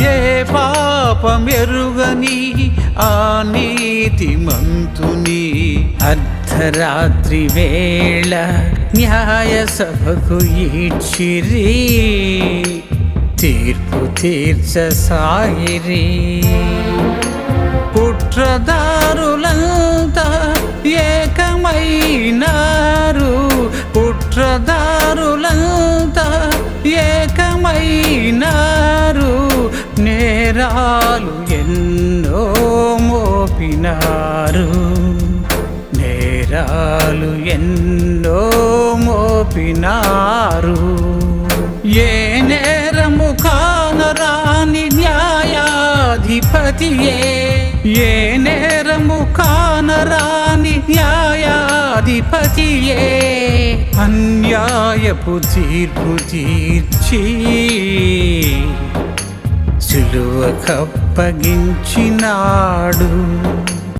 ఏ పాపం ఎరుగని ఆ నీతి మంతుని? అర్ధరాత్రి వేళ న్యాయ సభకు ఈడ్చిరి. తీర్పు తీర్చసాగిరి కుట్రదారులంతా ఏకమైనారు. కుట్రదారులంతా నేరాలు ఎన్నో మోపినారు. నేరాలు ఎన్నో మోపినారు. ఏ నేరము కానరాని న్యాయాధిపతియే. ఏ నేరము కానరాని న్యాయాధిపతియే. అన్యాయపు తీర్పు తీర్చి కప్పగించినాడు.